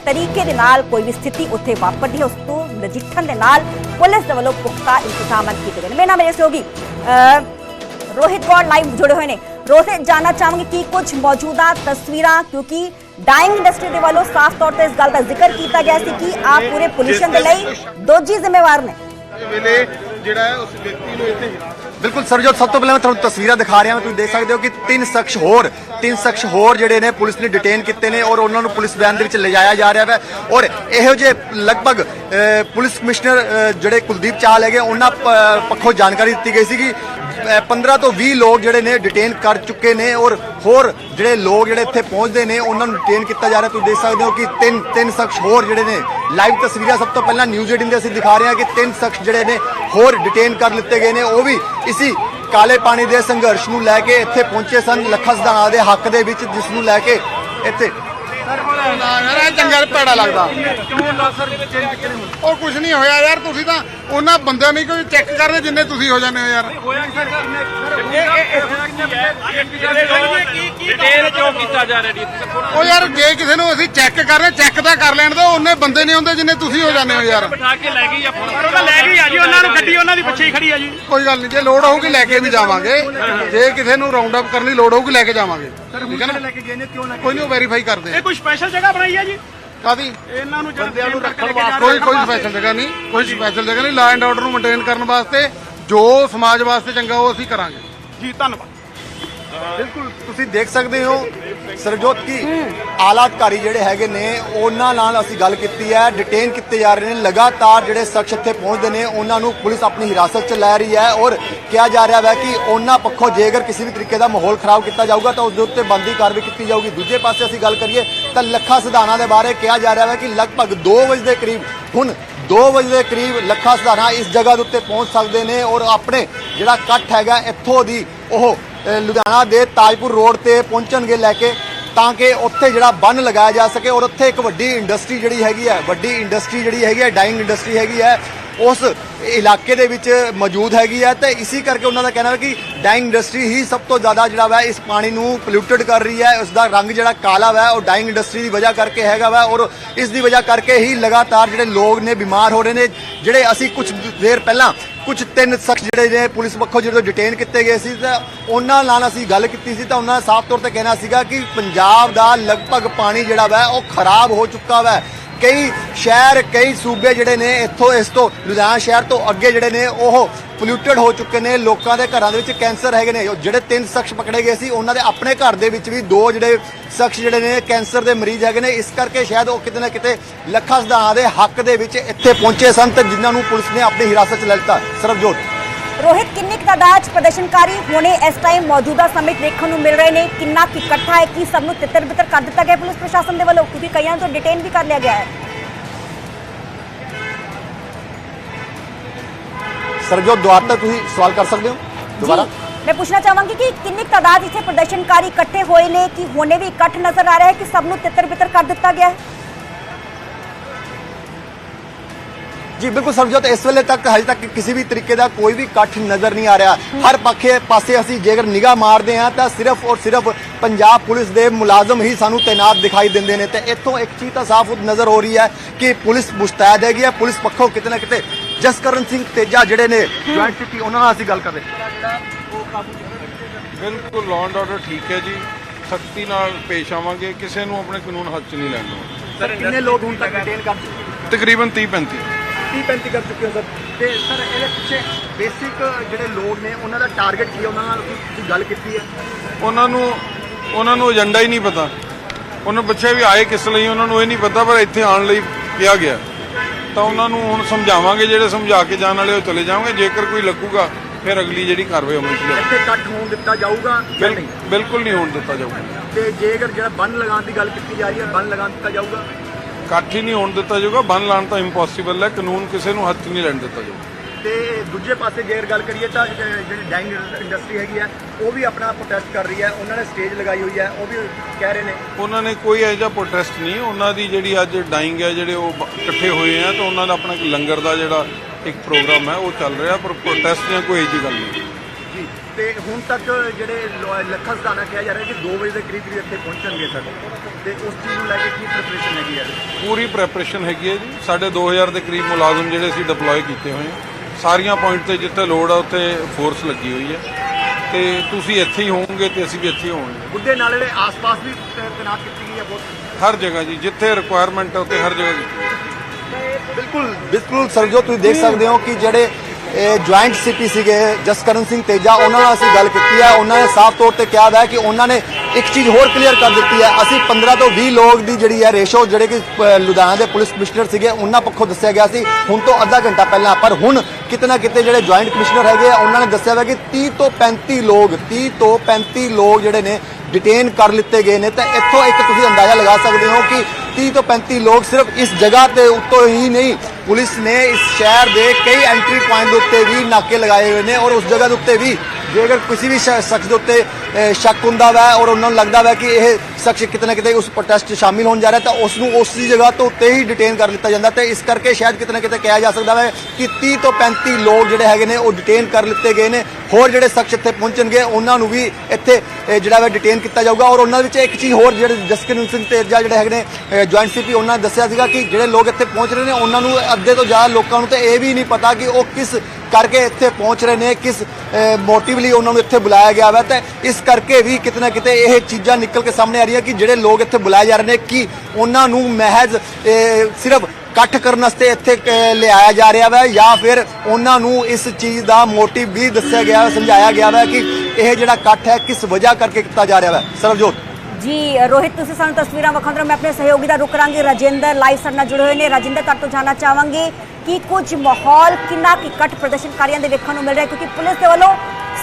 ਤਰੀਕੇ ਦੇ ਨਾਲ ਕੋਈ ਵੀ ਸਥਿਤੀ ਉੱਥੇ ਵਾਪਰਦੀ ਹੈ ਉਸ ਤੋਂ ਨਜਿੱਠਣ ਦੇ ਨਾਲ ਪੁਲਿਸ ਦੇ ਵੱਲੋਂ ਪੁਖਤਾ ਇੰਤਜ਼ਾਮਾਂ ਕੀਤੇ ਗਏ ਨੇ। ਮੇਰਾ ਨਾਮ ਹੈ ਸਹਿਯੋਗੀ ਰੋਹਿਤ ਗੌਡ ਲਾਈਵ ਜੁੜੇ ਹੋਏ ਨੇ। ਰੋਹਿਤ ਜਾਨਣਾ ਚਾਹਾਂਗੇ ਕਿ ਕੁਝ ਮੌਜੂਦਾ ਤਸਵੀਰਾਂ ਕਿਉਂਕਿ ਡਾਈਂਗ ਇੰਡਸਟਰੀ ਦੇ ਵੱਲੋਂ ਸਾਫ਼ ਤੌਰ ਤੇ ਇਸ ਗੱਲ ਦਾ ਜ਼ਿਕਰ ਕੀਤਾ ਗਿਆ ਸੀ ਕਿ ਆ ਪੂਰੇ ਪੋਲੂਸ਼ਨ ਦੇ ਲਈ ਦੋਜੀ ਜ਼ਿੰਮੇਵਾਰ ਨੇ। ਵੇਲੇ ਜਿਹੜਾ ਹੈ ਉਸ ਵਿਅਕਤੀ ਨੂੰ ਇੱਥੇ ਬਿਲਕੁਲ ਸਰਜੋਤ ਸਭ ਤੋਂ ਪਹਿਲਾਂ ਮੈਂ ਤੁਹਾਨੂੰ ਤਸਵੀਰਾਂ ਦਿਖਾ ਰਿਹਾ ਹਾਂ ਤੁਸੀਂ ਦੇਖ ਸਕਦੇ ਹੋ ਕਿ ਤਿੰਨ ਸ਼ਖਸ ਹੋਰ, ਤਿੰਨ ਸ਼ਖਸ ਹੋਰ ਜਿਹੜੇ ਨੇ ਪੁਲਿਸ ਨੇ ਡਿਟੇਨ ਕੀਤੇ ਨੇ ਔਰ ਉਹਨਾਂ ਨੂੰ ਪੁਲਿਸ ਵੈਨ ਦੇ ਵਿੱਚ ਲਿਜਾਇਆ ਜਾ ਰਿਹਾ ਹੈ ਔਰ ਇਹੋ ਜਿਹੇ ਲਗਭਗ ਪੁਲਿਸ ਕਮਿਸ਼ਨਰ ਜਿਹੜੇ ਕੁਲਦੀਪ ਚਾਹਲ ਹੈਗੇ, ਉਹਨਾਂ ਪੱਖੋਂ ਜਾਣਕਾਰੀ ਦਿੱਤੀ ਗਈ ਸੀ ਕਿ 15 ਤੋਂ 20 ਲੋਕ ਜਿਹੜੇ ਨੇ ਡਿਟੇਨ ਕਰ ਚੁੱਕੇ ਨੇ ਔਰ ਹੋਰ ਜਿਹੜੇ ਲੋਕ ਜਿਹੜੇ ਇੱਥੇ ਪਹੁੰਚਦੇ ਨੇ, ਉਹਨਾਂ ਨੂੰ ਡਿਟੇਨ ਕੀਤਾ ਜਾ ਰਿਹਾ। ਤੁਸੀਂ ਦੇਖ ਸਕਦੇ ਹੋ ਕਿ ਤਿੰਨ ਤਿੰਨ ਸ਼ਖਸ ਹੋਰ ਜਿਹੜੇ ਨੇ ਲਾਈਵ ਤਸਵੀਰਾਂ ਸਭ ਤੋਂ ਪਹਿਲਾਂ ਨਿਊਜ਼ 18 ਦੇ ਅਸੀਂ ਦਿਖਾ ਰਹੇ ਹਾਂ ਕਿ ਤਿੰਨ ਸ਼ਖਸ ਜਿਹੜੇ ਨੇ ਹੋਰ ਡਿਟੇਨ ਕਰ ਲਿੱਤੇ ਗਏ ਨੇ। ਉਹ ਵੀ ਇਸੀ ਕਾਲੇ ਪਾਣੀ ਦੇ ਸੰਘਰਸ਼ ਨੂੰ ਲੈ ਕੇ ਇੱਥੇ ਪਹੁੰਚੇ ਸਨ, ਲੱਖਾ ਸਿਧਾਣਾ ਦੇ ਹੱਕ ਦੇ ਵਿੱਚ, ਜਿਸ ਨੂੰ ਲੈ ਕੇ ਇੱਥੇ ਇਹ ਚੰਗਾ ਭੈੜਾ ਲੱਗਦਾ। ਉਹ ਕੁਝ ਨਹੀਂ ਹੋਇਆ ਯਾਰ ਤੁਸੀਂ ਤਾਂ ਉਹਨਾਂ ਬੰਦਿਆਂ ਨਹੀਂ ਕੋਈ ਚੈੱਕ ਕਰਦੇ ਜਿੰਨੇ ਤੁਸੀਂ ਹੋ ਜਾਂਦੇ ਹੋ ਯਾਰ। ਡਿਟੇਲ ਕਿਉਂ ਕੀਤਾ ਜਾ ਰਿਹਾ ਜੀ? ਉਹ ਯਾਰ ਜੇ ਕਿਸੇ ਨੂੰ ਅਸੀਂ ਚੈੱਕ ਕਰ ਰਹੇ ਚੈੱਕ ਤਾਂ ਕਰ ਲੈਣ ਦਿਓ ਉਹਨੇ ਬੰਦੇ ਨਹੀਂ ਹੁੰਦੇ ਜਿੰਨੇ ਤੁਸੀਂ ਹੋ ਜਾਂਦੇ ਹੋ ਯਾਰ। ਬਿਠਾ ਕੇ ਲੈ ਗਈ ਆਪਣਾ ਪਰ ਉਹ ਤਾਂ ਲੈ ਗਈ ਆ ਜੀ ਉਹਨਾਂ ਨੂੰ ਗੱਡੀ ਉਹਨਾਂ ਦੀ ਪਿੱਛੇ ਹੀ ਖੜੀ ਆ ਜੀ। ਕੋਈ ਗੱਲ ਨਹੀਂ ਜੇ ਲੋੜ ਹੋਊਗੀ ਲੈ ਕੇ ਵੀ ਜਾਵਾਂਗੇ। ਜੇ ਕਿਸੇ ਨੂੰ ਰਾਉਂਡ ਅਪ ਕਰਨ ਦੀ ਲੋੜ ਹੋਊਗੀ ਲੈ ਕੇ ਜਾਵਾਂਗੇ। ਠੀਕ ਹੈ ਨਾ? ਕੋਈ ਨਹੀਂ ਉਹ ਵੈਰੀਫਾਈ ਕਰਦੇ ਇਹ ਕੋਈ ਸਪੈਸ਼ਲ ਜਗ੍ਹਾ ਬਣਾਈ ਆ ਜੀ। ਕਾਦੀ? ਇਹਨਾਂ ਨੂੰ ਬੰਦਿਆਂ ਨੂੰ ਰੱਖਣ ਕੋਈ ਕੋਈ ਸਪੈਸ਼ਲ ਜਗ੍ਹਾ ਨਹੀਂ ਕੋਈ ਸਪੈਸ਼ਲ ਜਗ੍ਹਾ ਨਹੀਂ। ਲਾ ਐਂਡ ਆਰਡਰ ਨੂੰ ਮੇਨਟੇਨ ਕਰਨ ਵਾਸਤੇ ਜੋ ਸਮਾਜ ਵਾਸਤੇ ਚੰਗਾ ਉਹ ਅਸੀਂ ਕਰਾਂਗੇ। ਜੀ ਧੰਨਵਾਦ। ਬਿਲਕੁਲ, ਤੁਸੀਂ ਦੇਖ ਸਕਦੇ ਹੋ, ਸਰਜੋਤ, ਕੀ ਆਲਾ ਜਿਹੜੇ ਹੈਗੇ ਨੇ, ਉਹਨਾਂ ਨਾਲ ਅਸੀਂ ਗੱਲ ਕੀਤੀ ਹੈ ਡਿਟੇਨ ਕੀਤੇ ਜਾ ਰਹੇ ਨੇ, ਲਗਾਤਾਰ ਜਿਹੜੇ ਸ਼ਖਸ ਇੱਥੇ ਪਹੁੰਚਦੇ ਨੇ, ਉਹਨਾਂ ਨੂੰ ਪੁਲਿਸ ਆਪਣੀ ਹਿਰਾਸਤ 'ਚ ਲੈ ਰਹੀ ਹੈ ਔਰ ਕਿਹਾ ਜਾ ਰਿਹਾ ਹੈ ਕਿ ਉਹਨਾਂ ਪੱਖੋਂ ਜੇਕਰ ਕਿਸੇ ਵੀ ਤਰੀਕੇ ਦਾ ਮਾਹੌਲ ਖਰਾਬ ਕੀਤਾ ਜਾਊਗਾ, ਤਾਂ ਉਸ ਦੇ ਉੱਤੇ ਬੰਦੀ ਕਾਰਵਾਈ ਕੀਤੀ ਜਾਊਗੀ। ਦੂਜੇ ਪਾਸੇ ਅਸੀਂ ਗੱਲ ਕਰੀਏ, ਤਾਂ ਲੱਖਾ ਸਿਧਾਣਾ ਦੇ ਬਾਰੇ ਕਿਹਾ ਜਾ ਰਿਹਾ ਹੈ ਕਿ ਲਗਭਗ 2 ਵਜੇ ਦੇ ਕਰੀਬ, ਹੁਣ 2 ਵਜੇ ਦੇ ਕਰੀਬ ਲੱਖਾ ਸਿਧਾਣਾ ਇਸ ਜਗ੍ਹਾ ਦੇ ਉੱਤੇ ਪਹੁੰਚ ਸਕਦੇ ਨੇ ਔਰ ਆਪਣੇ ਜਿਹੜਾ ਇਕੱਠ ਹੈਗਾ, ਇੱਥੋਂ ਦੀ ਉਹ ਲੁਧਿਆਣਾ ਦੇ ਤਾਜਪੁਰ ਰੋਡ ਤੇ ਪਹੁੰਚਣਗੇ ਲੈ ਕੇ, ਤਾਂ ਕਿ ਉੱਥੇ ਜਿਹੜਾ ਬੰਨ ਲਗਾਇਆ ਜਾ ਸਕੇ ਔਰ ਉੱਥੇ ਇੱਕ ਵੱਡੀ ਇੰਡਸਟਰੀ ਜਿਹੜੀ ਹੈਗੀ ਹੈ, ਵੱਡੀ ਇੰਡਸਟਰੀ ਜਿਹੜੀ ਹੈਗੀ ਹੈ ਡਾਈਂਗ ਇੰਡਸਟਰੀ ਹੈਗੀ ਹੈ ਉਸ ਇਲਾਕੇ ਦੇ ਵਿੱਚ ਮੌਜੂਦ ਹੈਗੀ ਹੈ ਤੇ ਇਸੇ ਕਰਕੇ ਉਹਨਾਂ ਦਾ ਕਹਿਣਾ ਹੈ ਕਿ ਡਾਈਂਗ ਇੰਡਸਟਰੀ ਹੀ ਸਭ ਤੋਂ ਜ਼ਿਆਦਾ ਜਿਹੜਾ ਵਾ ਇਸ ਪਾਣੀ ਨੂੰ ਪੋਲਿਊਟਡ ਕਰ ਰਹੀ ਹੈ ਉਸ ਦਾ ਰੰਗ ਜਿਹੜਾ ਕਾਲਾ ਵਾ ਉਹ ਡਾਈਂਗ ਇੰਡਸਟਰੀ ਦੀ ਵਜ੍ਹਾ ਕਰਕੇ ਹੈਗਾ ਵਾ ਔਰ ਇਸ ਦੀ ਵਜ੍ਹਾ ਕਰਕੇ ਹੀ ਲਗਾਤਾਰ ਜਿਹੜੇ ਲੋਕ ਨੇ ਬਿਮਾਰ ਹੋ ਰਹੇ ਨੇ, ਜਿਹੜੇ ਅਸੀਂ ਕੁਝ ਦੇਰ ਪਹਿਲਾਂ ਕੁਝ ਤਿੰਨ ਸ਼ਖਸ ਜਿਹੜੇ ਨੇ ਪੁਲਿਸ ਪੱਖੋਂ ਜਿਹੜੇ ਡਿਟੇਨ ਕੀਤੇ ਗਏ ਸੀ ਤਾਂ ਉਹਨਾਂ ਨਾਲ ਅਸੀਂ ਗੱਲ ਕੀਤੀ ਸੀ ਤਾਂ ਉਹਨਾਂ ਦਾ ਸਾਫ਼ ਤੌਰ ਤੇ ਕਹਿਣਾ ਸੀਗਾ ਕਿ ਪੰਜਾਬ ਦਾ ਲਗਭਗ ਪਾਣੀ ਜਿਹੜਾ ਵਾ ਉਹ ਖਰਾਬ ਹੋ ਚੁੱਕਾ ਵਾ ਕਈ ਸ਼ਹਿਰ, ਕਈ ਸੂਬੇ ਜਿਹੜੇ ਨੇ ਇੱਥੋਂ ਇਸ ਤੋਂ ਲੁਧਿਆਣਾ ਸ਼ਹਿਰ ਤੋਂ ਅੱਗੇ ਜਿਹੜੇ ਨੇ ਉਹ ਪੋਲਿਊਟਡ ਹੋ ਚੁੱਕੇ ਨੇ, ਲੋਕਾਂ ਦੇ ਘਰਾਂ ਦੇ ਵਿੱਚ ਕੈਂਸਰ ਹੈਗੇ ਨੇ। ਜਿਹੜੇ ਤਿੰਨ ਸ਼ਖਸ ਪਕੜੇ ਗਏ ਸੀ, ਉਹਨਾਂ ਦੇ ਆਪਣੇ ਘਰ ਦੇ ਵਿੱਚ ਵੀ ਦੋ ਜਿਹੜੇ ਸ਼ਖਸ ਜਿਹੜੇ ਨੇ ਕੈਂਸਰ ਦੇ ਮਰੀਜ਼ ਹੈਗੇ ਨੇ। ਇਸ ਕਰਕੇ ਸ਼ਾਇਦ ਉਹ ਕਿਤੇ ਨਾ ਕਿਤੇ ਲੱਖਾਂ ਸਿਧਾਂਤਾਂ ਦੇ ਹੱਕ ਦੇ ਵਿੱਚ ਇੱਥੇ ਪਹੁੰਚੇ ਸਨ ਤੇ ਜਿਨ੍ਹਾਂ ਨੂੰ ਪੁਲਿਸ ਨੇ ਆਪਣੀ ਹਿਰਾਸਤ 'ਚ ਲੈ ਲਿੱਤਾ। ਸਰਬਜੋਤ। ਰੋਹਿਤ ਕਿੰਨੀ ਕੁ ਤਾਦਾਦ ਪ੍ਰਦਰਸ਼ਨਕਾਰੀ ਹੋਣੇ ਇਸ ਟਾਈਮ ਮੌਜੂਦਾ ਸਮੇਂ ਦੇਖਣ ਨੂੰ ਮਿਲ ਰਹੇ ਨੇ? ਕਿੰਨਾ ਕੁ ਇਕੱਠਾ ਹੈ? ਕਿ ਸਭ ਨੂੰ ਤਿੱਤਰ ਬਿੱਤਰ ਕਰ ਦਿੱਤਾ ਗਿਆ ਪੁਲਿਸ ਪ੍ਰਸ਼ਾਸਨ ਦੇ ਵੱਲੋਂ? ਕਿਉਂਕਿ ਕਈਆਂ ਤਾਂ ਡਿਟੇਨ ਵੀ ਕਰ ਲਿਆ ਗਿਆ ਹੈ। ਸਰਬਜੋਤ ਦੁਆਰ ਤੱਕ ਤੁਸੀਂ ਸਵਾਲ ਕਰ ਸਕਦੇ ਹੋ? ਦੁਬਾਰਾ। ਜੀ, ਮੈਂ ਪੁੱਛਣਾ ਚਾਹਾਂਗੀ ਕਿ ਕਿੰਨੀ ਤਾਦਾਦ ਇੱਥੇ ਪ੍ਰਦਰਸ਼ਨਕਾਰੀ ਇਕੱਠੇ ਹੋਏ ਨੇ? ਕਿ ਹੋਣੇ ਵੀ ਇਕੱਠ ਨਜ਼ਰ ਆ ਰਿਹਾ? ਹੈ ਕਿ ਸਭ ਨੂੰ ਤਿੱਤਰ ਬਿੱਤਰ ਕਰ ਦਿੱਤਾ ਗਿਆ ਹੈ? ਜੀ ਬਿਲਕੁਲ ਸਰਬਜੋਤ ਇਸ ਵੇਲੇ ਤੱਕ ਹਜੇ ਤੱਕ ਕਿਸੇ ਵੀ ਤਰੀਕੇ ਦਾ ਕੋਈ ਵੀ ਇਕੱਠ ਨਜ਼ਰ ਨਹੀਂ ਆ ਰਿਹਾ। ਹਰ ਪੱਖੇ ਪਾਸੇ ਅਸੀਂ ਜੇਕਰ ਨਿਗਾਹ ਮਾਰਦੇ ਹਾਂ ਤਾਂ ਸਿਰਫ ਔਰ ਸਿਰਫ ਪੰਜਾਬ ਪੁਲਿਸ ਦੇ ਮੁਲਾਜ਼ਮ ਹੀ ਸਾਨੂੰ ਤਾਇਨਾਤ ਦਿਖਾਈ ਦਿੰਦੇ ਨੇ ਤੇ ਇੱਥੋਂ ਇੱਕ ਚੀਜ਼ ਤਾਂ ਸਾਫ਼ ਨਜ਼ਰ ਹੋ ਰਹੀ ਹੈ ਕਿ ਪੁਲਿਸ ਮੁਸਤੈਦ ਹੈਗੀ ਹੈ। ਪੁਲਿਸ ਪੱਖੋਂ ਕਿਤੇ ਨਾ ਕਿਤੇ ਜਸਕਰਨ ਸਿੰਘ ਤੇਜਾ ਜਿਹੜੇ ਨੇ ਜੁਆਇੰਟ ਸਿਟੀ ਉਹਨਾਂ ਨਾਲ ਅਸੀਂ ਗੱਲ ਕਰ ਰਹੇ ਬਿਲਕੁਲ ਲਾਅ ਐਂਡ ਆਰਡਰ ਠੀਕ ਹੈ ਜੀ। ਸਖਤੀ ਨਾਲ ਪੇਸ਼ ਆਵਾਂਗੇ। ਕਿਸੇ ਨੂੰ ਆਪਣੇ ਕਾਨੂੰਨ ਹੱਥ 'ਚ ਨਹੀਂ ਲੈਣ ਸਰ ਕਿੰਨੇ ਲੋਕ ਹੁਣ ਤੱਕ ਡਿਟੇਨ ਕਰ ਤਕਰੀਬਨ 30 35 30 35 ਕਰ ਚੁੱਕੇ ਹੋ ਸਰ। ਤੇ ਸਰ ਇਹਦੇ ਪਿੱਛੇ ਬੇਸਿਕ ਜਿਹੜੇ ਲੋਕ ਨੇ ਉਹਨਾਂ ਦਾ ਟਾਰਗੇਟ ਕੀ ਹੈ? ਉਹਨਾਂ ਨਾਲ ਤੁਸੀਂ ਤੁਸੀਂ ਗੱਲ ਕੀਤੀ ਹੈ? ਉਹਨਾਂ ਨੂੰ ਉਹਨਾਂ ਨੂੰ ਏਜੰਡਾ ਹੀ ਨਹੀਂ ਪਤਾ। ਉਹਨਾਂ ਬੱਚੇ ਵੀ ਆਏ ਕਿਸ ਲਈ ਉਹਨਾਂ ਨੂੰ ਇਹ ਨਹੀਂ ਪਤਾ ਪਰ ਇੱਥੇ ਆਉਣ ਲਈ ਕਿਹਾ ਗਿਆ। ਤਾਂ ਉਹਨਾਂ ਨੂੰ ਹੁਣ ਸਮਝਾਵਾਂਗੇ ਜਿਹੜੇ ਸਮਝਾ ਕੇ ਜਾਣ ਵਾਲੇ ਉਹ ਚਲੇ ਜਾਵਾਂਗੇ ਜੇਕਰ ਕੋਈ ਲੱਗੂਗਾ ਫਿਰ ਅਗਲੀ ਜਿਹੜੀ ਕਾਰਵਾਈ ਅਮਲ 'ਚ ਲਿਆਵਾਂਗੇ। ਇੱਥੇ ਕੱਟ ਹੋਣ ਦਿੱਤਾ ਜਾਊਗਾ ਜਾਂ ਨਹੀਂ? ਬਿਲਕੁਲ ਨਹੀਂ ਹੋਣ ਦਿੱਤਾ ਜਾਊਗਾ। ਤੇ ਜੇਕਰ ਜਿਹੜਾ ਬੰਨ ਲਗਾਉਣ ਦੀ ਗੱਲ ਕੀਤੀ ਜਾ ਰਹੀ ਹੈ ਬੰਨ ਲਗਾਉਣ ਦਿੱਤਾ ਜਾਊਗਾ? ਇਕੱਠ ਹੀ ਨਹੀਂ ਹੋਣ ਦਿੱਤਾ ਜਾਊਗਾ ਬੰਨ ਲਾਉਣ ਤਾਂ ਇੰਪੋਸੀਬਲ ਹੈ ਕਾਨੂੰਨ ਕਿਸੇ ਨੂੰ ਹੱਥ ਨਹੀਂ ਲੈਣ ਦਿੱਤਾ ਜਾਊਗਾ। ਤੇ ਦੂਜੇ ਪਾਸੇ ਜੇਕਰ ਗੱਲ ਕਰੀਏ ਤਾਂ ਜਿਹੜੇ ਜਿਹੜੀ ਡਾਈਂਗ ਇੰਡਸਟਰੀ ਹੈਗੀ ਹੈ ਉਹ ਵੀ ਆਪਣਾ ਪ੍ਰੋਟੈਸਟ ਕਰ ਰਹੀ ਹੈ ਉਹਨਾਂ ਨੇ ਸਟੇਜ ਲਗਾਈ ਹੋਈ ਹੈ ਉਹ ਵੀ ਕਹਿ ਰਹੇ ਨੇ। ਉਹਨਾਂ ਨੇ ਕੋਈ ਇਹੋ ਜਿਹਾ ਪ੍ਰੋਟੈਸਟ ਨਹੀਂ ਉਹਨਾਂ ਦੀ ਜਿਹੜੀ ਅੱਜ ਡਾਈਂਗ ਹੈ ਜਿਹੜੇ ਉਹ ਬ- ਇਕੱਠੇ ਹੋਏ ਆ ਤਾਂ ਉਹਨਾਂ ਦਾ ਆਪਣਾ ਇੱਕ ਲੰਗਰ ਦਾ ਜਿਹੜਾ ਇੱਕ ਪ੍ਰੋਗਰਾਮ ਹੈ ਉਹ ਚੱਲ ਰਿਹਾ ਪਰ ਪ੍ਰੋਟੈਸਟ ਜਾਂ ਕੋਈ ਇਹੋ ਜਿਹੀ ਗੱਲ ਨਹੀਂ। ਤੇ ਹੁਣ ਤੱਕ ਜਿਹੜੇ ਲੱਖਾਂ ਸਦਾਨਾ ਕਿਹਾ ਜਾ ਰਿਹਾ ਕਿ 2 ਵਜੇ ਦੇ ਕਰੀਬ ਕਰੀਬ ਇੱਥੇ ਪਹੁੰਚਣਗੇ ਸਰ ਤੇ ਉਸ ਚੀਜ਼ ਨੂੰ ਲੈ ਕੇ ਕੀ ਪ੍ਰੈਪਰੇਸ਼ਨ ਹੈਗੀ ਹੈ ਪੂਰੀ ਪ੍ਰੈਪਰੇਸ਼ਨ ਹੈਗੀ ਹੈ ਜੀ। ਸਾਡੇ 2000 ਦੇ ਕਰੀਬ ਮੁਲਾਜ਼ਮ ਜਿਹੜੇ ਅਸੀਂ ਡਿਪਲੋਏ ਕੀਤੇ ਹੋਏ ਆ। ਸਾਰੀਆਂ ਪੁਆਇੰਟ ਤੇ ਜਿੱਥੇ ਲੋੜ ਆ ਉੱਥੇ ਫੋਰਸ ਲੱਗੀ ਹੋਈ ਹੈ। ਤੇ ਤੁਸੀਂ ਇੱਥੇ ਹੀ ਹੋਵੋਗੇ ਤੇ ਅਸੀਂ ਵੀ ਇੱਥੇ ਹੀ ਹੋਵਾਂਗੇ। ਬੁੱਢੇ ਨਾਲੇ ਦੇ ਆਸ-ਪਾਸ ਵੀ ਤੈਨਾਤ ਕੀਤੀ ਗਈ ਹੈ ਬਹੁਤ। ਹਰ ਜਗ੍ਹਾ ਜੀ ਜਿੱਥੇ ਰਿਕੁਆਇਰਮੈਂਟ ਹੈ ਉੱਥੇ ਹਰ ਜਗ੍ਹਾ ਕੀਤੀ ਬਿਲਕੁਲ ਬਿਲਕੁਲ ਸਰਜੋ ਤੁਸੀਂ ਦੇਖ ਸਕਦੇ ਹੋ ਕਿ ਜਿਹੜੇ ਜੁਆਇੰਟ ਸੀਪੀ ਸੀਗੇ, ਜਸਕਰਨ ਸਿੰਘ ਤੇਜਾ, ਉਹਨਾਂ ਨਾਲ ਅਸੀਂ ਗੱਲ ਕੀਤੀ ਹੈ। ਉਹਨਾਂ ਨੇ ਸਾਫ਼ ਤੌਰ ਤੇ ਕਿਹਾ ਹੈ ਕਿ ਉਹਨਾਂ ਨੇ ਇੱਕ ਚੀਜ਼ ਹੋਰ ਕਲੀਅਰ ਕਰ ਦਿੱਤੀ ਹੈ। ਅਸੀਂ 15 ਤੋਂ 20 ਲੋਕ ਦੀ ਜਿਹੜੀ ਹੈ ਰੇਸ਼ੋ, ਜਿਹੜੇ ਕਿ ਲੁਧਿਆਣਾ ਦੇ ਪੁਲਿਸ ਕਮਿਸ਼ਨਰ ਸੀਗੇ, ਉਹਨਾਂ ਪੱਖੋਂ ਦੱਸਿਆ ਗਿਆ ਸੀ। ਹੁਣ ਤੋਂ ਅੱਧਾ ਘੰਟਾ ਪਹਿਲਾਂ, ਪਰ ਹੁਣ ਕਿਤੇ ਨਾ ਕਿਤੇ ਜਿਹੜੇ ਜੁਆਇੰਟ ਕਮਿਸ਼ਨਰ ਹੈਗੇ ਆ, ਉਹਨਾਂ ਨੇ ਦੱਸਿਆ ਹੋਇਆ ਕਿ 30 ਤੋਂ 35 ਲੋਕ 30 ਤੋਂ 35 ਲੋਕ ਜਿਹੜੇ ਨੇ ਡਿਟੇਨ ਕਰ ਲਿੱਤੇ ਗਏ ਨੇ। ਤਾਂ ਇੱਥੋਂ ਇੱਕ ਤੁਸੀਂ ਅੰਦਾਜ਼ਾ ਲਗਾ ਸਕਦੇ ਹੋ ਕਿ 30 ਤੋਂ 35 ਲੋਕ ਸਿਰਫ ਇਸ ਜਗ੍ਹਾ ਤੇ ਉੱਤੋਂ ਹੀ ਨਹੀਂ, ਪੁਲਿਸ ਨੇ ਇਸ ਸ਼ਹਿਰ ਦੇ ਕਈ ਐਂਟਰੀ ਪੁਆਇੰਟ ਦੇ ਉੱਤੇ ਵੀ ਨਾਕੇ ਲਗਾਏ ਹੋਏ ਨੇ ਔਰ ਉਸ ਜਗ੍ਹਾ ਦੇ ਉੱਤੇ ਵੀ ਜੇਕਰ ਕਿਸੇ ਵੀ ਸ਼ਖਸ ਦੇ ਉੱਤੇ ਸ਼ੱਕ ਹੁੰਦਾ ਵਾ ਔਰ ਉਹਨਾਂ ਨੂੰ ਲੱਗਦਾ ਵਾ ਕਿ ਇਹ ਸ਼ਖਸ ਕਿਤੇ ਨਾ ਕਿਤੇ ਉਸ ਪ੍ਰੋਟੈਸਟ 'ਚ ਸ਼ਾਮਿਲ ਹੋਣ ਜਾ ਰਿਹਾ, ਤਾਂ ਉਸ ਨੂੰ ਉਸ ਦੀ ਜਗ੍ਹਾ ਤੋਂ ਉੱਤੇ ਹੀ ਡਿਟੇਨ ਕਰ ਲਿੱਤਾ ਜਾਂਦਾ। ਤੇ ਇਸ ਕਰਕੇ ਸ਼ਾਇਦ ਕਿਤੇ ਨਾ ਕਿਤੇ ਕਿਹਾ ਜਾ ਸਕਦਾ ਵਾ ਕਿ 30 ਤੋਂ 35 ਲੋਕ ਜਿਹੜੇ ਹੈਗੇ ਨੇ, ਉਹ ਡਿਟੇਨ ਕਰ ਲਿੱਤੇ ਗਏ ਨੇ। ਹੋਰ ਜਿਹੜੇ ਸ਼ਖਸ ਇੱਥੇ ਪਹੁੰਚਣਗੇ, ਉਹਨਾਂ ਨੂੰ ਵੀ ਇੱਥੇ ਜਿਹੜਾ ਵਾ ਡਿਟੇਨ ਕੀਤਾ ਜਾਊਗਾ। ਔਰ ਉਹਨਾਂ ਵਿੱਚ ਇੱਕ ਚੀਜ਼ ਹੋਰ ਜਿਹੜੇ ਜਸਕਿਰਨ ਸਿੰਘ ਤੇਜਾ ਜਿਹੜੇ ਹੈਗੇ ਨੇ ਜੁਆਇੰਟ ਸੀਪੀ ਉਹਨਾਂ ਨੇ ਦੱਸਿਆ ਸੀਗਾ ਕਿ ਜਿਹੜੇ ਲੋਕ ਇੱਥੇ ਪਹੁੰਚ ਰਹੇ ਨੇ, ਉਹਨਾਂ ਨੂੰ ਅੱਧੇ ਤੋਂ ਜ਼ਿਆਦਾ ਲੋਕਾਂ ਨੂੰ ਤਾਂ ਇਹ ਵੀ ਨਹੀਂ ਪਤਾ ਕਿ ਉਹ ਕਿਸ ਕਰਕੇ ਇੱਥੇ ਪਹੁੰਚ ਰਹੇ ਨੇ, ਕਿਸ ਮੋਟਿਵ ਲਈ ਉਹਨਾਂ ਨੂੰ ਇੱਥੇ ਬੁਲਾਇਆ ਗਿਆ ਵਾ। ਤੇ ਇਸ ਕਰਕੇ ਵੀ ਕਿਤੇ ਨਾ ਕਿਤੇ ਇਹ ਚੀਜ਼ਾਂ ਨਿਕਲ ਕੇ ਸਾਹਮਣੇ ਆ ਰਹੀਆਂ ਕਿ ਜਿਹੜੇ ਲੋਕ ਇੱਥੇ ਬੁਲਾਏ ਜਾ ਰਹੇ ਨੇ, ਕਿ ਉਹਨਾਂ ਨੂੰ ਮਹਿਜ਼ ਸਿਰਫ ਇਕੱਠ ਕਰਨ ਵਾਸਤੇ ਇੱਥੇ ਲਿਆਇਆ ਜਾ ਰਿਹਾ ਵਾ, ਜਾਂ ਫਿਰ ਉਹਨਾਂ ਨੂੰ ਇਸ ਚੀਜ਼ ਦਾ ਮੋਟਿਵ ਵੀ ਦੱਸਿਆ ਗਿਆ, ਸਮਝਾਇਆ ਗਿਆ ਵਾ ਕਿ ਇਹ ਜਿਹੜਾ ਇਕੱਠ ਹੈ, ਕਿਸ ਵਜ੍ਹਾ ਕਰਕੇ ਕੀਤਾ ਜਾ ਰਿਹਾ ਵਾ। ਸਰਬਜੋਤ। ਜੀ, ਰੋਹਿਤ, ਤੁਸੀਂ ਸਾਨੂੰ ਤਸਵੀਰਾਂ ਵਿਖਾਉਂਦੇ ਹੋ ਮੈਂ ਆਪਣੇ ਸਹਿਯੋਗੀ ਦਾ ਰੁਕ ਕਰਾਂਗੀ। ਰਾਜਿੰਦਰ, ਲਾਈਵ ਸਾਡੇ ਨਾਲ ਜੁੜੇ ਹੋਏ ਨੇ। ਰਾਜਿੰਦਰ ਤੁਹਾਡੇ ਤੋਂ ਜਾਣਨਾ ਚਾਹਾਂਗੇ। ਕਿ ਕੁਝ ਮਾਹੌਲ ਕਿੰਨਾ ਕੁ ਇਕੱਠ ਪ੍ਰਦਰਸ਼ਨਕਾਰੀਆਂ ਦੇ ਵੇਖਣ ਨੂੰ ਮਿਲ ਰਿਹਾ ਕਿਉਂਕਿ ਪੁਲਿਸ ਦੇ ਵੱਲੋਂ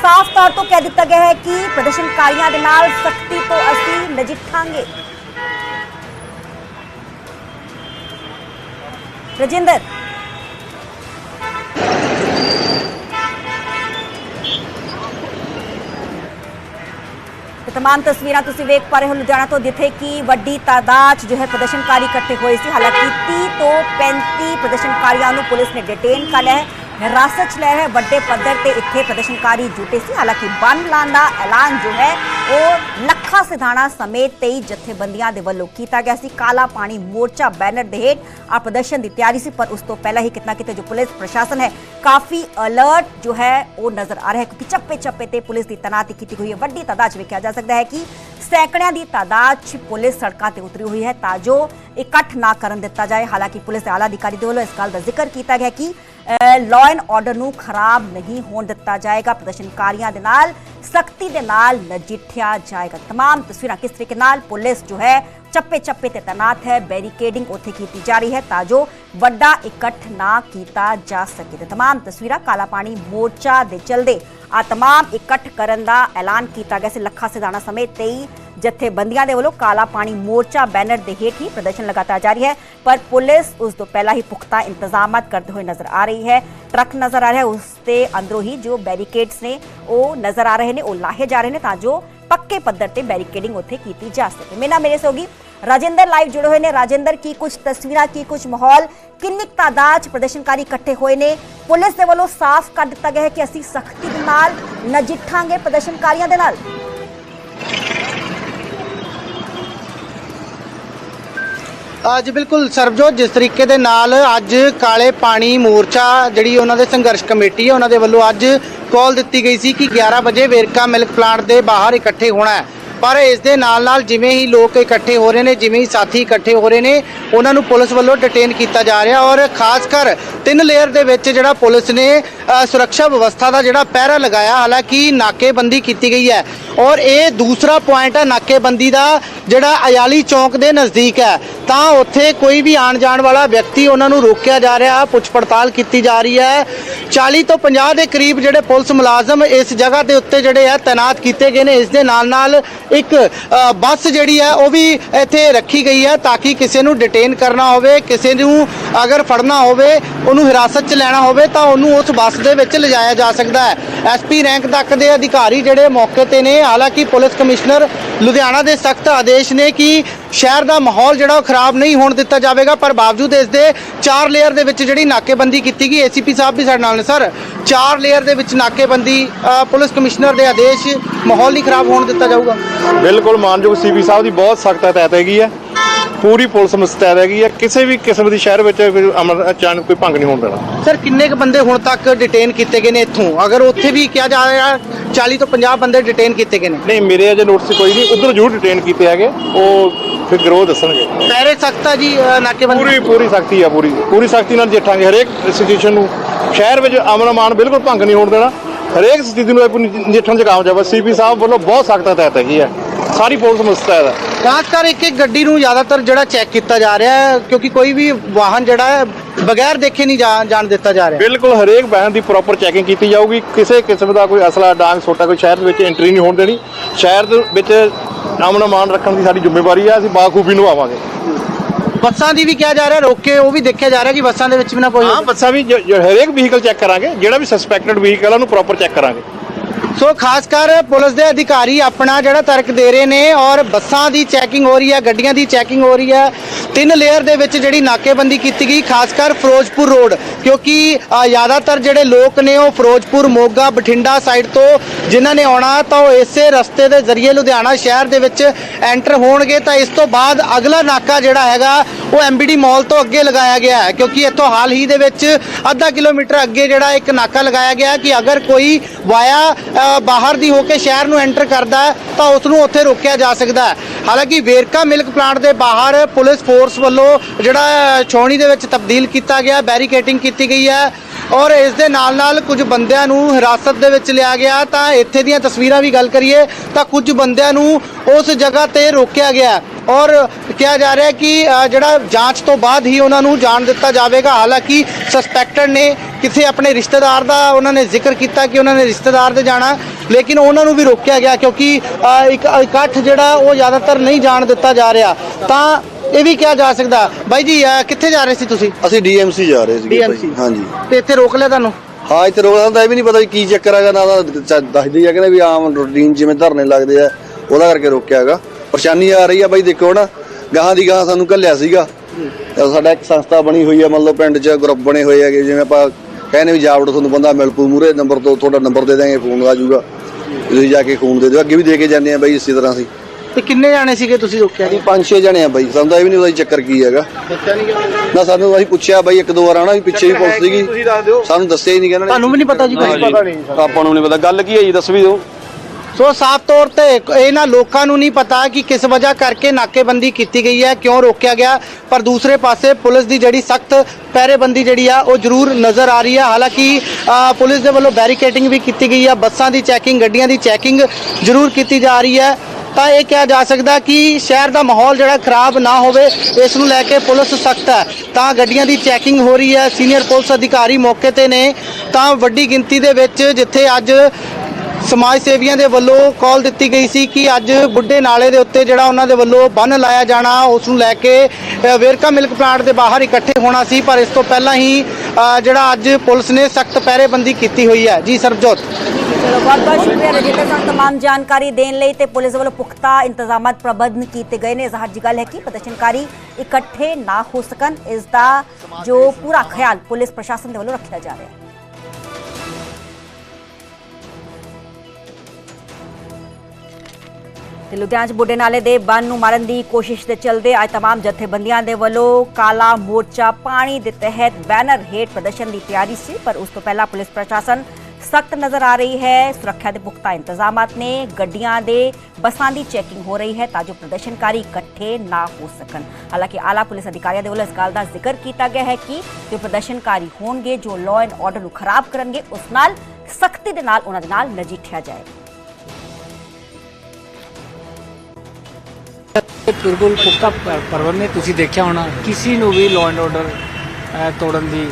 ਸਾਫ਼ ਤੌਰ ਤੋਂ ਕਹਿ ਦਿੱਤਾ ਗਿਆ ਹੈ ਕਿ ਪ੍ਰਦਰਸ਼ਨਕਾਰੀਆਂ ਦੇ ਨਾਲ ਸਖਤੀ ਤੋਂ ਅਸੀਂ ਨਜਿੱਠਾਂਗੇ। ਰਜਿੰਦਰ ਤੇ तमाम ਤਸਵੀਰਾਂ ਤੁਸੀਂ ਵੇਖ ਪਾ ਰਹੇ ਹੋ ਲੁਧਿਆਣਾ ਤੋਂ ਜਿੱਥੇ ਕਿ ਵੱਡੀ ਤਾਦਾਦ 'ਚ ਜੋ ਹੈ ਪ੍ਰਦਰਸ਼ਨਕਾਰੀ ਇਕੱਠੇ ਹੋਏ ਸੀ ਹਾਲਾਂਕਿ 30 ਤੋਂ 35 ਪ੍ਰਦਰਸ਼ਨਕਾਰੀਆਂ ਨੂੰ ਪੁਲਿਸ ਨੇ ਡਿਟੇਨ ਕਰ ਲਿਆ ਹੈ ਹਿਰਾਸਤ 'ਚ ਲੈ ਹੈ ਵੱਡੇ ਪੱਧਰ ਤੇ ਇੱਥੇ ਪ੍ਰਦਰਸ਼ਨਕਾਰੀ ਜੁਟੇ ਸੀ। ਹਾਲਾਂਕਿ ਬੰਨ ਲਾਉਣ ਦਾ ਐਲਾਨ ਜੋ ਹੈ, ਉਹ ਲੱਖਾਂ ਸਿਧਾਣਾ ਸਮੇਤ 23 ਜਥੇਬੰਦੀਆਂ ਦੇ ਵੱਲੋਂ ਕੀਤਾ ਗਿਆ ਸੀ। ਕਾਲਾ ਪਾਣੀ ਮੋਰਚਾ ਬੈਨਰ ਦੇ ਹੇਠ ਆ ਪ੍ਰਦਰਸ਼ਨ ਦੀ ਤਿਆਰੀ ਸੀ, ਪਰ ਉਸ ਤੋਂ ਪਹਿਲਾਂ ਹੀ ਕਿਤਨਾ ਕਿਤੇ ਜੋ ਪੁਲਿਸ ਪ੍ਰਸ਼ਾਸਨ ਹੈ, ਕਾਫੀ ਅਲਰਟ ਜੋ ਹੈ, ਉਹ ਨਜ਼ਰ ਆ ਰਿਹਾ ਹੈ। ਕਿਉਂਕਿ ਚੱਪੇ ਚੱਪੇ ਤੇ ਪੁਲਿਸ ਦੀ ਤਨਾਤੀ ਕੀਤੀ ਹੋਈ ਹੈ। ਵੱਡੀ ਤਾਦਾਦ 'ਚ ਵੇਖਿਆ ਜਾ ਸਕਦਾ ਹੈ ਕਿ ਸੈਂਕੜਿਆਂ ਦੀ ਤਾਦਾਦ 'ਚ ਪੁਲਿਸ ਸੜਕਾਂ ਤੇ ਉਤਰੀ ਹੋਈ ਹੈ ਤਾਂ ਜੋ ਇਕੱਠ ਨਾ ਕਰਨ ਦਿੱਤਾ ਜਾਏ ਹਾਲਾਂਕਿ ਪੁਲਿਸ ਦੇ ਆਲਾ ਅਧਿਕਾਰੀ ਦੇ ਵੱਲੋਂ ਇਸ ਗੱਲ ਦਾ ਜ਼ਿਕਰ ਕੀਤਾ ਗਿਆ ਕਿ ਲਾਅ ਐਂਡ ਆਰਡਰ ਨੂੰ ਖਰਾਬ ਨਹੀਂ ਹੋਣ ਦਿੱਤਾ ਜਾਏਗਾ ਪ੍ਰਦਰਸ਼ਨਕਾਰੀਆਂ ਦੇ ਨਾਲ ਸਖਤੀ ਦੇ ਨਾਲ ਨਜਿੱਠਿਆ ਜਾਏਗਾ तमाम ਤਸਵੀਰਾਂ ਕਿਸ ਤਰੀਕੇ ਨਾਲ ਪੁਲਿਸ ਜੋ ਹੈ ਚੱਪੇ ਚੱਪੇ ਤੇ ਤੈਨਾਤ ਹੈ ਬੈਰੀਕੇਡਿੰਗ ਉੱਥੇ ਕੀਤੀ ਜਾ ਰਹੀ ਹੈ ਤਾਂ ਜੋ ਵੱਡਾ ਇਕੱਠ ਨਾ ਕੀਤਾ ਜਾ ਸਕੇ ਤੇ तमाम ਤਸਵੀਰਾਂ ਕਾਲਾ ਪਾਣੀ ਮੋਰਚਾ ਦੇ ਚਲਦੇ ਆ तमाम ਇਕੱਠ ਕਰਨ ਦਾ ਐਲਾਨ ਕੀਤਾ ਗਿਆ ਸੀ ਲੱਖਾ ਸਿਧਾਣਾ ਸਮੇਤ 23 ਜਥੇਬੰਦੀਆਂ ਦੇ ਵੱਲੋਂ ਕਾਲਾ ਪਾਣੀ ਮੋਰਚਾ ਬੈਨਰ ਦੇ ਹੇਠ ਹੀ ਪ੍ਰਦਰਸ਼ਨ ਲਗਾਤਾਰ ਜਾਰੀ ਹੈ ਪਰ ਪੁਲਿਸ ਉਸ ਤੋਂ ਪਹਿਲਾਂ ਹੀ ਪੁਖਤਾ ਇੰਤਜ਼ਾਮਾਤ ਕਰਦੇ ਹੋਏ ਨਜ਼ਰ ਆ ਰਹੀ ਹੈ ਟਰੱਕ ਨਜ਼ਰ ਆ ਰਿਹਾ ਹੈ ਉਸ ਦੇ ਅੰਦਰੋਂ ਹੀ ਜੋ ਬੈਰੀਕੇਡਸ ਨੇ ਉਹ ਨਜ਼ਰ ਆ ਰਹੇ ਨੇ ਉਹ ਲਾਹੇ ਜਾ ਰਹੇ ਨੇ ਤਾਂ ਜੋ ਪੱਕੇ ਪੱਧਰ ਤੇ ਬੈਰੀਕੇਡਿੰਗ ਉੱਥੇ ਕੀਤੀ ਜਾ ਸਕੇ ਮੇਨਾ ਮੇਰੇ ਸੋਗੀ ਰਾਜਿੰਦਰ ਲਾਈਵ ਜੁੜੇ ਹੋਏ ਨੇ ਰਾਜਿੰਦਰ ਕੀ ਕੁਝ ਤਸਵੀਰਾਂ ਕੀ ਕੁਝ ਮਾਹੌਲ ਕਿੰਨੀ ਤਾਦਾਦ 'ਚ ਪ੍ਰਦਰਸ਼ਨਕਾਰੀ ਇਕੱਠੇ ਹੋਏ ਨੇ? ਪੁਲਿਸ ਦੇ ਵੱਲੋਂ ਸਾਫ਼ ਕਰ ਦਿੱਤਾ ਗਿਆ ਹੈ ਕਿ ਅਸੀਂ ਸਖਤੀ ਦੇ ਨਾਲ ਨਜਿੱਠਾਂਗੇ ਪ੍ਰਦਰਸ਼ਨਕਾਰੀਆਂ ਦੇ ਨਾਲ। ਅੱਜ ਬਿਲਕੁਲ ਸਰਬਜੋਤ, ਜਿਸ ਤਰੀਕੇ ਦੇ ਨਾਲ ਅੱਜ ਕਾਲੇ ਪਾਣੀ ਮੋਰਚਾ ਜਿਹੜੀ ਉਹਨਾਂ ਦੇ ਸੰਘਰਸ਼ ਕਮੇਟੀ ਹੈ, ਉਹਨਾਂ ਦੇ ਵੱਲੋਂ ਅੱਜ ਕਾਲ ਦਿੱਤੀ ਗਈ ਸੀ ਕਿ 11 ਵਜੇ ਵੇਰਕਾ ਮਿਲਕ ਪਲਾਂਟ ਦੇ ਬਾਹਰ ਇਕੱਠੇ ਹੋਣਾ ਹੈ। ਪਰ ਇਸ ਦੇ ਨਾਲ ਨਾਲ ਜਿਵੇਂ ਹੀ ਲੋਕ ਇਕੱਠੇ ਹੋ ਰਹੇ ਨੇ, ਜਿਵੇਂ ਹੀ ਸਾਥੀ ਇਕੱਠੇ ਹੋ ਰਹੇ ਨੇ, ਉਹਨਾਂ ਨੂੰ ਪੁਲਿਸ ਵੱਲੋਂ ਡਿਟੇਨ ਕੀਤਾ ਜਾ ਰਿਹਾ ਔਰ ਖਾਸ ਕਰ ਤਿੰਨ ਲੇਅਰ ਦੇ ਵਿੱਚ ਜਿਹੜਾ ਪੁਲਿਸ ਨੇ ਸੁਰੱਖਿਆ ਵਿਵਸਥਾ ਦਾ ਜਿਹੜਾ ਪਹਿਰਾ ਲਗਾਇਆ, ਹਾਲਾਂਕਿ ਨਾਕੇਬੰਦੀ ਕੀਤੀ ਗਈ ਹੈ ਔਰ ਇਹ ਦੂਸਰਾ ਪੁਆਇੰਟ ਹੈ, ਨਾਕੇਬੰਦੀ ਦਾ ਜਿਹੜਾ ਅਯਾਲੀ ਚੌਂਕ ਦੇ ਨਜ਼ਦੀਕ ਹੈ। ਤਾਂ ਉੱਥੇ ਕੋਈ ਵੀ ਆਣ ਜਾਣ ਵਾਲਾ ਵਿਅਕਤੀ ਉਹਨਾਂ ਨੂੰ ਰੋਕਿਆ ਜਾ ਰਿਹਾ ਪੁੱਛ ਪੜਤਾਲ ਕੀਤੀ ਜਾ ਰਹੀ ਹੈ। 40 ਤੋਂ 50 ਦੇ ਕਰੀਬ ਜਿਹੜੇ ਪੁਲਿਸ ਮੁਲਾਜ਼ਮ ਇਸ ਜਗ੍ਹਾ ਦੇ ਉੱਤੇ ਜਿਹੜੇ ਆ ਤਾਇਨਾਤ ਕੀਤੇ ਗਏ ਨੇ। ਇਸ ਦੇ ਨਾਲ ਨਾਲ ਇੱਕ ਬੱਸ ਜਿਹੜੀ ਹੈ, ਉਹ ਵੀ ਇੱਥੇ ਰੱਖੀ ਗਈ ਹੈ ਤਾਂ ਕਿ ਕਿਸੇ ਨੂੰ ਡਿਟੇਨ ਕਰਨਾ ਹੋਵੇ, ਕਿਸੇ ਨੂੰ ਅਗਰ ਫੜਨਾ ਹੋਵੇ, ਉਹਨੂੰ ਹਿਰਾਸਤ 'ਚ ਲੈਣਾ ਹੋਵੇ ਤਾਂ ਉਹਨੂੰ ਉਸ ਬੱਸ ਦੇ ਵਿੱਚ ਲਿਜਾਇਆ ਜਾ ਸਕਦਾ ਹੈ। ਐਸਪੀ ਰੈਂਕ ਤੱਕ ਦੇ ਅਧਿਕਾਰੀ ਜਿਹੜੇ ਮੌਕੇ ਤੇ ਨੇ, ਹਾਲਾਂਕਿ ਪੁਲਿਸ ਕਮਿਸ਼ਨਰ ਲੁਧਿਆਣਾ ਦੇ ਸਖਤ ਆਦੇਸ਼ ਨੇ ਕਿ ਸ਼ਹਿਰ ਦਾ ਮਾਹੌਲ ਜਿਹੜਾ ਉਹ ਖਰਾਬ ਨਹੀਂ ਹੋਣ ਦਿੱਤਾ ਜਾਵੇਗਾ, ਪਰ ਬਾਵਜੂਦ ਇਸ ਦੇ ਚਾਰ ਲੇਅਰ ਦੇ ਵਿੱਚ ਜਿਹੜੀ ਨਾਕੇਬੰਦੀ ਕੀਤੀ ਗਈ, ਏਸੀਪੀ ਸਾਹਿਬ ਵੀ ਸਾਡੇ ਨਾਲ ਨੇ, ਸਰ। ਚਾਰ ਲੇਅਰ ਦੇ ਵਿੱਚ ਨਾਕੇਬੰਦੀ ਪੁਲਿਸ ਕਮਿਸ਼ਨਰ ਦੇ ਆਦੇਸ਼ ਮਾਹੌਲ ਨਹੀਂ ਖਰਾਬ ਹੋਣ ਦਿੱਤਾ ਜਾਊਗਾ। ਬਿਲਕੁਲ ਮਾਨਯੋਗ ਸੀਪੀ ਸਾਹਿਬ ਦੀ ਬਹੁਤ ਸਖਤ ਹਦਾਇਤ ਹੈਗੀ ਹੈ। ਪੂਰੀ ਪੁਲਿਸ ਮੁਸਤੈਦ ਹੈਗੀ ਹੈ। ਕਿਸੇ ਵੀ ਕਿਸਮ ਦੀ ਸ਼ਹਿਰ ਵਿੱਚ ਕੋਈ ਅਮਨ ਅਚਾਨਕ ਕੋਈ ਭੰਗ ਨਹੀਂ ਹੋਣ ਦੇਣਾ। ਸਰ ਕਿੰਨੇ ਕ ਬੰਦੇ ਹੁਣ ਤੱਕ ਡਿਟੇਨ ਕੀਤੇ ਗਏ ਨੇ ਇੱਥੋਂ? ਅਗਰ ਉੱਥੇ ਵੀ ਕਿਹਾ ਜਾ ਰਿਹਾ 40 ਤੋਂ 50 ਬੰਦੇ ਡਿਟੇਨ ਕੀਤੇ ਗਏ ਨੇ। ਨਹੀਂ ਮੇਰੇ ਅਜੇ ਨੋਟਿਸ ਕੋਈ ਨਹੀਂ। ਉਧਰ ਜ਼ਰੂਰ ਡਿਟੇਨ ਕੀਤੇ ਹੈਗੇ। ਉਹ ਫਿਰ ਗਰੋਹ ਦੱਸਣਗੇ। ਪੈਰੇ ਸਖਤ ਜੀ ਨਾਕੇਬੰਦੀ? ਪੂਰੀ ਪੂਰੀ ਸਖਤੀ ਆ ਪੂਰੀ। ਪੂਰੀ ਸਖਤੀ ਨਾਲ ਜੇਠਾਂਗੇ ਹਰੇਕ ਸਿਚੁਏਸ਼ਨ ਨੂੰ। ਸ਼ਹਿਰ ਵਿੱਚ ਅਮਨ ਅਮਾਨ ਬਿਲਕੁਲ ਭੰਗ ਨਹੀਂ ਹੋਣ ਦੇਣਾ। ਹਰੇਕ ਸਥਿਤੀ ਨੂੰ ਨਜਿੱਠਣ ਚ ਕਾਮਯਾਬ ਸੀਪੀ ਸਾਹਿਬ ਵੱਲੋਂ ਬਹੁਤ ਸਖਤ ਹਦਾਇਤ ਹੈਗੀ ਹੈ ਸਾਰੀ ਪੁਲਿਸ ਮੁਸਤੈਦ ਹੈ। ਖਾਸ ਕਰ ਇੱਕ ਇੱਕ ਗੱਡੀ ਨੂੰ ਜ਼ਿਆਦਾਤਰ ਜਿਹੜਾ ਚੈੱਕ ਕੀਤਾ ਜਾ ਰਿਹਾ ਹੈ ਕਿਉਂਕਿ ਕੋਈ ਵੀ ਵਾਹਨ ਜਿਹੜਾ ਹੈ ਬਗੈਰ ਦੇਖੇ ਨਹੀਂ ਜਾ- ਜਾਣ ਦਿੱਤਾ ਜਾ ਰਿਹਾ। ਬਿਲਕੁਲ ਹਰੇਕ ਵਾਹਨ ਦੀ ਪ੍ਰੋਪਰ ਚੈਕਿੰਗ ਕੀਤੀ ਜਾਊਗੀ। ਕਿਸੇ ਕਿਸਮ ਦਾ ਕੋਈ ਅਸਲਾ ਡਾਂਗ ਛੋਟਾ ਕੋਈ ਸ਼ਹਿਰ ਦੇ ਵਿੱਚ ਐਂਟਰੀ ਨਹੀਂ ਹੋਣ ਦੇਣੀ। ਸ਼ਹਿਰ ਦੇ ਵਿੱਚ ਅਮਨ ਅਮਾਨ ਰੱਖਣ ਦੀ ਸਾਡੀ ਜ਼ਿੰਮੇਵਾਰੀ ਹੈ ਅਸੀਂ ਬਾਖੂਬੀ ਨਿਭਾਵਾਂਗੇ। ਬੱਸਾਂ ਦੀ ਵੀ ਕਿਹਾ ਜਾ ਰਿਹਾ ਰੋਕ ਕੇ ਉਹ ਵੀ ਦੇਖਿਆ ਜਾ ਰਿਹਾ ਕਿ ਬੱਸਾਂ ਦੇ ਵਿੱਚ ਵੀ ਨਾ ਕੋਈ ਹਾਂ ਬੱਸਾਂ ਵੀ ਜ- ਜ- ਹਰੇਕ ਵਹੀਕਲ ਚੈੱਕ ਕਰਾਂਗੇ। ਜਿਹੜਾ ਵੀ ਸਸਪੈਕਟਡ ਵਹੀਕਲ ਉਹਨੂੰ ਪ੍ਰੋਪਰ ਚੈੱਕ ਕਰਾਂਗੇ। ਸੋ ਖਾਸ ਕਰ ਪੁਲਿਸ ਦੇ ਅਧਿਕਾਰੀ ਆਪਣਾ ਜਿਹੜਾ ਤਰਕ ਦੇ ਰਹੇ ਨੇ ਔਰ ਬੱਸਾਂ ਦੀ ਚੈਕਿੰਗ ਹੋ ਰਹੀ ਹੈ, ਗੱਡੀਆਂ ਦੀ ਚੈਕਿੰਗ ਹੋ ਰਹੀ ਹੈ। ਤਿੰਨ ਲੇਅਰ ਦੇ ਵਿੱਚ ਜਿਹੜੀ ਨਾਕੇਬੰਦੀ ਕੀਤੀ ਗਈ, ਖਾਸ ਕਰ ਫਿਰੋਜ਼ਪੁਰ ਰੋਡ ਕਿਉਂਕਿ ਜ਼ਿਆਦਾਤਰ ਜਿਹੜੇ ਲੋਕ ਨੇ ਉਹ ਫਿਰੋਜ਼ਪੁਰ, ਮੋਗਾ, ਬਠਿੰਡਾ ਸਾਈਡ ਤੋਂ ਜਿਨ੍ਹਾਂ ਨੇ ਆਉਣਾ, ਤਾਂ ਉਹ ਇਸੇ ਰਸਤੇ ਦੇ ਜ਼ਰੀਏ ਲੁਧਿਆਣਾ ਸ਼ਹਿਰ ਦੇ ਵਿੱਚ ਐਂਟਰ ਹੋਣਗੇ। ਤਾਂ ਇਸ ਤੋਂ ਬਾਅਦ ਅਗਲਾ ਨਾਕਾ ਜਿਹੜਾ ਹੈਗਾ, ਉਹ ਐਮਬੀਡੀ ਮਾਲ ਤੋਂ ਅੱਗੇ ਲਗਾਇਆ ਗਿਆ ਹੈ। ਕਿਉਂਕਿ ਇੱਥੋਂ ਹਾਲ ਹੀ ਦੇ ਵਿੱਚ ਅੱਧਾ ਕਿਲੋਮੀਟਰ ਅੱਗੇ ਜਿਹੜਾ ਇੱਕ ਨਾਕਾ ਲਗਾਇਆ ਗਿਆ ਕਿ ਅਗਰ ਕੋਈ ਵਾਇਆ ਬਾਹਰ ਦੀ ਹੋ ਕੇ ਸ਼ਹਿਰ ਨੂੰ ਐਂਟਰ ਕਰਦਾ ਤਾਂ ਉਸ ਨੂੰ ਉੱਥੇ ਰੋਕਿਆ ਜਾ ਸਕਦਾ ਹੈ। ਹਾਲਾਂਕਿ ਵੇਰਕਾ ਮਿਲਕ ਪਲਾਂਟ ਦੇ ਬਾਹਰ ਪੁਲਿਸ ਫੋਰਸ ਵੱਲੋਂ ਜਿਹੜਾ ਛਾਉਣੀ ਦੇ ਵਿੱਚ ਤਬਦੀਲ ਕੀਤਾ ਗਿਆ, ਬੈਰੀਕੇਟਿੰਗ ਕੀਤੀ ਗਈ ਹੈ ਔਰ ਇਸ ਦੇ ਨਾਲ ਨਾਲ ਕੁਝ ਬੰਦਿਆਂ ਨੂੰ ਹਿਰਾਸਤ ਦੇ ਵਿੱਚ ਲਿਆ ਗਿਆ। ਤਾਂ ਇੱਥੇ ਦੀਆਂ ਤਸਵੀਰਾਂ ਵੀ ਗੱਲ ਕਰੀਏ ਤਾਂ ਕੁਝ ਬੰਦਿਆਂ ਨੂੰ ਉਸ ਜਗ੍ਹਾ ਤੇ ਰੋਕਿਆ ਗਿਆ। ਔਰ ਕਿਹਾ ਜਾ ਰਿਹਾ ਹੈ ਕਿ ਜਿਹੜਾ ਜਾਂਚ ਤੋਂ ਬਾਅਦ ਹੀ ਉਹਨਾਂ ਨੂੰ ਜਾਣ ਦਿੱਤਾ ਜਾਵੇਗਾ। ਹਾਲਾਂਕਿ ਸਸਪੈਕਟਡ ਨੇ ਕਿਸੇ ਆਪਣੇ ਰਿਸ਼ਤੇਦਾਰ ਦਾ ਉਹਨਾਂ ਨੇ ਜ਼ਿਕਰ ਕੀਤਾ ਕਿ ਉਹਨਾਂ ਨੇ ਰਿਸ਼ਤੇਦਾਰ ਦੇ ਜਾਣਾ ਲੇਕਿਨ ਉਹਨਾਂ ਨੂੰ ਵੀ ਰੋਕਿਆ ਗਿਆ ਕਿਉਂਕਿ ਇੱਕ ਇਕੱਠ ਜਿਹੜਾ ਉਹ ਜ਼ਿਆਦਾਤਰ ਨਹੀਂ ਜਾਣ ਦਿੱਤਾ ਜਾ ਰਿਹਾ। ਤਾਂ ਇਹ ਵੀ ਕਿਹਾ ਜਾ ਸਕਦਾ। ਬਾਈ ਜੀ ਕਿੱਥੇ ਜਾ ਰਹੇ ਸੀ ਤੁਸੀਂ? ਅਸੀਂ ਡੀਐਮਸੀ ਜਾ ਰਹੇ ਭਾਈ ਹਾਂਜੀ। ਤੇ ਇੱਥੇ ਰੋਕ ਲਿਆ ਤੁਹਾਨੂੰ? ਹਾਂ ਇੱਥੇ ਰੋਕਦਾ ਤਾਂ ਇਹ ਵੀ ਨਹੀਂ ਪਤਾ ਕੀ ਚੱਕਰ ਹੈਗਾ ਨਾ ਤਾਂ ਦੱਸਦੀ ਆ ਕਹਿੰਦੇ ਵੀ ਆਮ ਰੂਟੀਨ ਜਿਵੇਂ ਧਰਨੇ ਲੱਗਦੇ ਆ ਉਹਦਾ ਕਰਕੇ ਰੋਕਿਆ ਹੈਗਾ। ਪਰੇਸ਼ਾਨੀ ਆ ਰਹੀ ਆ ਬਾਈ ਦੇਖੋ ਨਾ ਗਾਹਾਂ ਦੀ ਗਾਹਾਂ ਸਾਨੂੰ ਘੱਲਿਆ ਸੀਗਾ। ਤੇ ਸਾਡਾ ਇੱਕ ਸੰਸਥਾ ਬਣੀ ਹੋਈ ਆ ਮਤਲਬ ਪਿੰਡ 'ਚ ਗਰੁੱਪ ਬਣੇ ਹੋਏ ਹੈਗੇ ਜਿਵੇਂ ਆਪਾਂ ਕਹਿੰਦੇ ਵੀ ਜਾਵੜੋ ਤੁਹਾਨੂੰ ਬੰਦਾ ਮਿਲ ਪੂ ਮੂਰੇ ਨੰਬਰ ਤੋਂ ਤੁਹਾਡਾ ਨੰਬਰ ਦੇ ਦਾਂਗੇ ਫੋਨ ਆ ਜਾਊਗਾ। ਤੁਸੀਂ ਜਾ ਕੇ ਖੂਨ ਦੇ ਦਿਓ ਅੱਗੇ ਵੀ ਦੇ ਕੇ ਜਾਂਦੇ ਆ ਬਾਈ ਇਸੇ ਤਰ੍ਹਾਂ ਅਸੀਂ। ਤੇ ਕਿੰਨੇ ਜਾਣੇ ਸੀਗੇ ਤੁਸੀਂ ਰੋਕਿਆ ਜੀ? ਪੰਜ ਛੇ ਜਣੇ ਆ ਬਾਈ ਸਾਨੂੰ ਤਾਂ ਇਹ ਵੀ ਨਹੀਂ ਪਤਾ ਚੱਕਰ ਕੀ ਹੈਗਾ। ਨਾ ਸਾਨੂੰ ਅਸੀਂ ਪੁੱਛਿਆ ਬਾਈ ਇੱਕ ਦੋ ਵਾਰ ਆਣਾ ਵੀ ਪਿੱਛੇ ਵੀ ਪੁਲਿਸ ਸੀਗੀ। ਸਾਨੂੰ ਦੱਸਿਆ ਹੀ ਨਹੀਂ ਕਹਿੰਦੇ ਤੁਹਾਨੂੰ ਵੀ ਨਹੀਂ ਪਤਾ ਜੀ ਕੁਝ ਆਪਾਂ ਨੂੰ ਨਹੀਂ ਪਤਾ। ਗੱਲ ਕੀ ਹੈ ਜੀ ਦੱਸ ਵੀ ਦਿਓ। ਸੋ ਸਾਫ਼ ਤੌਰ ਤੇ ਇਹਨਾਂ ਲੋਕਾਂ ਨੂੰ ਨਹੀਂ ਪਤਾ ਕਿ ਕਿਸ ਵਜ੍ਹਾ ਕਰਕੇ ਨਾਕੇਬੰਦੀ ਕੀਤੀ ਗਈ ਹੈ, ਕਿਉਂ ਰੋਕਿਆ ਗਿਆ। ਪਰ ਦੂਸਰੇ ਪਾਸੇ ਪੁਲਿਸ ਦੀ ਜਿਹੜੀ ਸਖਤ ਪਹਿਰੇਬੰਦੀ ਜਿਹੜੀ ਆ, ਉਹ ਜ਼ਰੂਰ ਨਜ਼ਰ ਆ ਰਹੀ ਹੈ। ਹਾਲਾਂਕਿ ਪੁਲਿਸ ਦੇ ਵੱਲੋਂ ਬੈਰੀਕੇਡਿੰਗ ਵੀ ਕੀਤੀ ਗਈ ਆ, ਬੱਸਾਂ ਦੀ ਚੈਕਿੰਗ, ਗੱਡੀਆਂ ਦੀ ਚੈਕਿੰਗ ਜ਼ਰੂਰ ਕੀਤੀ ਜਾ ਰਹੀ ਹੈ। ਤਾਂ ਇਹ ਕਿਹਾ ਜਾ ਸਕਦਾ ਕਿ ਸ਼ਹਿਰ ਦਾ ਮਾਹੌਲ ਜਿਹੜਾ ਖਰਾਬ ਨਾ ਹੋਵੇ, ਇਸ ਨੂੰ ਲੈ ਕੇ ਪੁਲਿਸ ਸਖਤ ਹੈ। ਤਾਂ ਗੱਡੀਆਂ ਦੀ ਚੈਕਿੰਗ ਹੋ ਰਹੀ ਹੈ, ਸੀਨੀਅਰ ਪੁਲਿਸ ਅਧਿਕਾਰੀ ਮੌਕੇ ਤੇ ਨੇ। ਤਾਂ ਵੱਡੀ ਗਿਣਤੀ ਦੇ ਵਿੱਚ ਜਿੱਥੇ ਅੱਜ ਸਮਾਜ ਸੇਵੀਆਂ ਦੇ ਵੱਲੋਂ ਕਾਲ ਦਿੱਤੀ ਗਈ ਸੀ ਕਿ ਅੱਜ ਬੁੱਢੇ ਨਾਲੇ ਦੇ ਉੱਤੇ ਜਿਹੜਾ ਉਹਨਾਂ ਦੇ ਵੱਲੋਂ ਬੰਨ ਲਾਇਆ ਜਾਣਾ, ਉਸ ਨੂੰ ਲੈ ਕੇ ਵੇਰਕਾ ਮਿਲਕ ਪਲਾਂਟ ਦੇ ਬਾਹਰ ਇਕੱਠੇ ਹੋਣਾ ਸੀ, ਪਰ ਇਸ ਤੋਂ ਪਹਿਲਾਂ ਹੀ ਜਿਹੜਾ ਅੱਜ ਪੁਲਿਸ ਨੇ ਸਖਤ ਪਹਿਰੇਬੰਦੀ ਕੀਤੀ ਹੋਈ ਹੈ। ਜੀ, ਸਰਬਜੋਤ। ਚਲੋ, ਬਹੁਤ ਬਹੁਤ ਸ਼ੁਕਰੀਆ ਰਜਿੰਦਰ ਸਿੰਘ ਤਮਾਮ ਜਾਣਕਾਰੀ ਦੇਣ ਲਈ ਤੇ ਪੁਲਿਸ ਵੱਲੋਂ ਪੁਖਤਾ ਇੰਤਜ਼ਾਮਾਤ ਪ੍ਰਬੰਧ ਕੀਤੇ ਗਏ ਨੇ। ਜ਼ਾਹਰ ਜੀ ਗੱਲ ਹੈ ਕਿ ਪ੍ਰਦਰਸ਼ਨਕਾਰੀ ਇਕੱਠੇ ਨਾ ਹੋ ਸਕਣ, ਇਸ ਦਾ ਜੋ ਪੂਰਾ ਖਿਆਲ ਪੁਲਿਸ ਪ੍ਰਸ਼ਾਸਨ ਦੇ ਵੱਲੋਂ ਰੱਖਿਆ ਜਾ ਰਿਹਾ ਹੈ। ਤੇ ਲੁਧਿਆਣਾ 'ਚ ਬੁੱਢੇ ਨਾਲੇ ਦੇ ਬੰਨ ਨੂੰ ਮਾਰਨ ਦੀ ਕੋਸ਼ਿਸ਼ ਦੇ ਚਲਦੇ ਅੱਜ तमाम ਜਥੇਬੰਦੀਆਂ ਦੇ ਵੱਲੋਂ ਕਾਲਾ ਮੋਰਚਾ ਪਾਣੀ ਦੇ ਤਹਿਤ ਬੈਨਰ ਹੇਠ ਪ੍ਰਦਰਸ਼ਨ ਦੀ ਤਿਆਰੀ ਸੀ ਪਰ ਉਸ ਤੋਂ ਪਹਿਲਾਂ ਪੁਲਿਸ ਪ੍ਰਸ਼ਾਸਨ ਸਖਤ ਨਜ਼ਰ ਆ ਰਹੀ ਹੈ ਸੁਰੱਖਿਆ ਦੇ ਪੁਖਤਾ ਇੰਤਜ਼ਾਮਾਤ ਨੇ ਗੱਡੀਆਂ ਦੇ ਬੱਸਾਂ ਦੀ ਚੈਕਿੰਗ ਹੋ ਰਹੀ ਹੈ ਤਾਂ ਜੋ ਪ੍ਰਦਰਸ਼ਨਕਾਰੀ ਇਕੱਠੇ ਨਾ ਹੋ ਸਕਣ ਹਾਲਾਂਕਿ ਆਲਾ ਪੁਲਿਸ ਅਧਿਕਾਰੀਆਂ ਦੇ ਵੱਲੋਂ ਇਸ ਗੱਲ ਦਾ ਜ਼ਿਕਰ ਕੀਤਾ ਗਿਆ ਹੈ ਕਿ ਜੋ ਪ੍ਰਦਰਸ਼ਨਕਾਰੀ ਹੋਣਗੇ ਜੋ ਲਾਅ ਐਂਡ ਆਰਡਰ ਨੂੰ ਖਰਾਬ ਕਰਨਗੇ ਉਸ ਨਾਲ ਸਖਤੀ ਦੇ ਨਾਲ ਉਹਨਾਂ ਦੇ ਨਾਲ ਨਜਿੱਠਿਆ ਜਾਏਗਾ ਬਿਲਕੁਲ ਪੁਖਤਾ ਪ- ਪ੍ਰਬੰਧ ਨੇ ਤੁਸੀਂ ਦੇਖਿਆ ਹੋਣਾ ਕਿਸੇ ਨੂੰ ਵੀ ਲਾਅ ਐਂਡ ਆਰਡਰ ਤੋੜਨ ਦੀ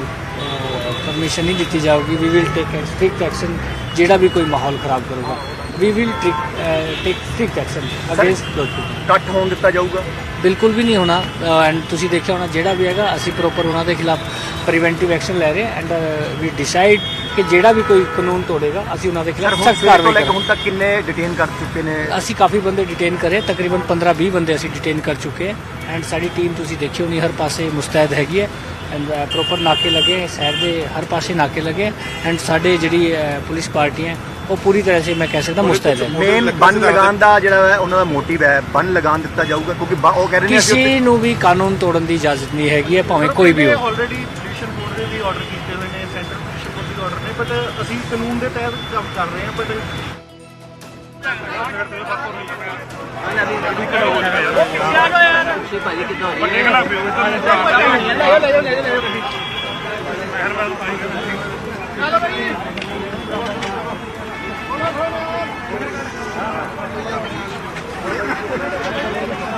ਪਰਮਿਸ਼ਨ ਨਹੀਂ ਦਿੱਤੀ ਜਾਊਗੀ। We will take strict action ਜਿਹੜਾ ਵੀ ਕੋਈ ਮਾਹੌਲ ਖਰਾਬ ਕਰੂਗਾ। We will take strict action against ਕੱਟ ਹੋਣ ਦਿੱਤਾ ਜਾਊਗਾ? ਬਿਲਕੁਲ ਵੀ ਨਹੀਂ ਹੋਣਾ। ਐਂਡ ਤੁਸੀਂ ਦੇਖਿਆ ਹੋਣਾ ਜਿਹੜਾ ਵੀ ਹੈਗਾ ਅਸੀਂ ਪ੍ਰੋਪਰ ਉਹਨਾਂ ਦੇ ਖਿਲਾਫ ਪ੍ਰੀਵੈਂਟਿਵ ਐਕਸ਼ਨ ਲੈ ਰਹੇ ਐਂਡ ਵੀ ਡਿਸਾਈਡ ਕਿ ਜਿਹੜਾ ਵੀ ਕੋਈ ਕਾਨੂੰਨ ਤੋੜੇਗਾ ਅਸੀਂ ਉਹਨਾਂ ਦੇ ਖਿਲਾਫ ਸਖਤ ਕਾਰਵਾਈ ਕਰਾਂਗੇ। ਹੁਣ ਤੱਕ ਕਿੰਨੇ ਡਿਟੇਨ ਕਰ ਚੁੱਕੇ ਨੇ? ਅਸੀਂ ਕਾਫੀ ਬੰਦੇ ਡਿਟੇਨ ਕਰੇ ਤਕਰੀਬਨ 15-20 ਬੰਦੇ ਅਸੀਂ ਡਿਟੇਨ ਕਰ ਚੁੱਕੇ ਹਾਂ। ਐਂਡ ਸਾਡੀ ਟੀਮ ਤੁਸੀਂ ਦੇਖਿਓ ਨਹੀਂ ਹਰ ਪਾਸੇ ਮੁਸਤੈਦ ਹੈਗੀ ਹੈ। ਐਂਡ ਪ੍ਰੋਪਰ ਨਾਕੇ ਲੱਗੇ ਹੈ, ਸ਼ਹਿਰ ਦੇ ਹਰ ਪਾਸੇ ਨਾਕੇ ਲੱਗੇ ਐਂਡ ਸਾਡੇ ਜਿਹੜੀ ਪੁਲਿਸ ਪਾਰਟੀ ਹੈ ਉਹ ਪੂਰੀ ਤਰ੍ਹਾਂ ਸੇ ਮੈਂ ਕਹਿ ਸਕਦਾ ਮੁਸਤੈਦ ਹੈ। ਮੇਨ ਬੰਨ ਲਗਾਉਣ ਦਾ ਜਿਹੜਾ ਹੈ ਉਹਨਾਂ ਦਾ ਮੋਟਿਵ ਹੈ ਬੰਨ ਲਗਾਉਣ ਦਿੱਤਾ ਜਾਊਗਾ ਕਿਉਂਕਿ ਉਹ ਕਹਿ ਰਹੇ ਨੇ ਕਿਸੇ ਨੂੰ ਵੀ ਕਾਨੂੰਨ ਤੋੜਨ ਦੀ ਇਜਾਜ਼ਤ ਨਹੀਂ ਹੈਗੀ ਹੈ ਭਾਵੇਂ ਕੋਈ ਵੀ ਹੋ ਆਲਰੇਡੀ ਪੋਲੀਸ਼ਨ ਬੋਰਡ ਦੇ ਵੀ ਆਰਡਰ ਕੀਤੇ ਹੋਏ ਨੇ ਸੈਂਟਰ ਪੋਲੀਸ਼ਨ ਬੋਰਡ ਦੇ ਆਰਡਰ ਨੇ ਬਟ uh, ਅਸੀਂ ਕਾਨੂੰਨ ਦੇ ਤਹਿਤ ਕੰਮ ਕਰ ਰਹੇ ਹਾਂ ਬਟ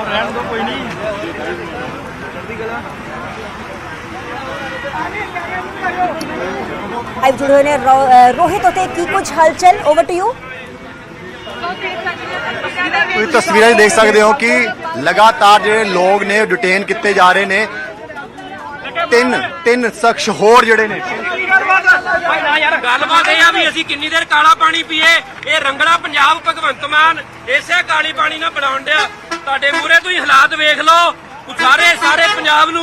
ਰਹਿਣ ਦੋ ਕੋਈ ਨਹੀਂ ਆਈ ਜੁੜੇ ਹੋਏ ਨੇ। ਰੋ- ਅ, ਰੋਹਿਤ ਉਤੇ ਕੀ ਕੁਝ ਹਲਚਲ? ਓਵਰ ਟੂ ਯੂ ਤੁਸੀਂ ਤਸਵੀਰਾਂ 'ਚ ਦੇਖ ਸਕਦੇ ਹੋ ਕਿ ਲਗਾਤਾਰ ਜਿਹੜੇ ਲੋਕ ਨੇ ਡਿਟੇਨ ਕੀਤੇ ਜਾ ਰਹੇ ਨੇ। ਤਿੰਨ ਤਿੰਨ ਸ਼ਖਸ ਹੋਰ ਜਿਹੜੇ ਨੇ। ਭਾਈ ਨਾ ਯਾਰ ਗੱਲਬਾਤ ਇਹ ਆ ਵੀ ਅਸੀਂ ਕਿੰਨੀ ਦੇਰ ਕਾਲਾ ਪਾਣੀ ਪੀਏ। ਇਹ ਰੰਗਲਾ ਪੰਜਾਬ ਭਗਵੰਤ ਮਾਨ ਇਸੇ ਕਾਲੀ ਪਾਣੀ ਨਾਲ ਬਣਾਉਣ ਡਿਆ। ਤੁਹਾਡੇ ਮੂਹਰੇ ਤੁਸੀਂ ਹਾਲਾਤ ਵੇਖ ਲਓ। ਸਾਰੇ ਸਾਰੇ ਪੰਜਾਬ ਨੂੰ